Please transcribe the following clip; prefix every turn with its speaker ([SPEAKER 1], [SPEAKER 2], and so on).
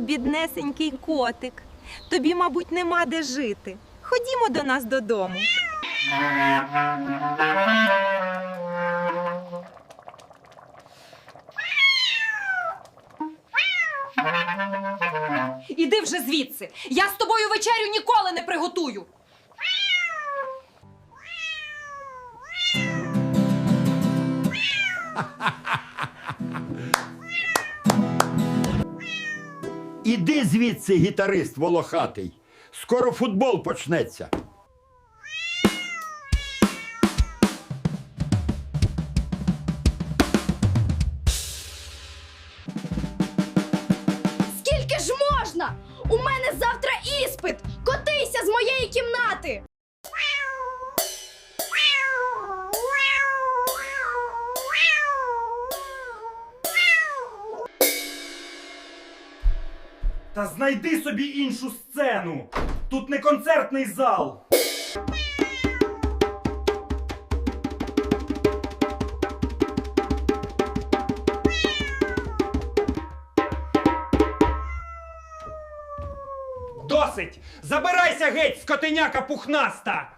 [SPEAKER 1] Біднесенький котик. Тобі, мабуть, нема де жити. Ходімо до нас додому.
[SPEAKER 2] Іди вже звідси. Я з тобою вечерю ніколи не приготую.
[SPEAKER 3] Іди звідси, гітарист волохатий. Скоро футбол почнеться.
[SPEAKER 4] Скільки ж можна? У мене завтра
[SPEAKER 5] Та знайди собі іншу сцену. Тут не концертний зал. Досить! Забирайся геть, скотиняка пухнаста!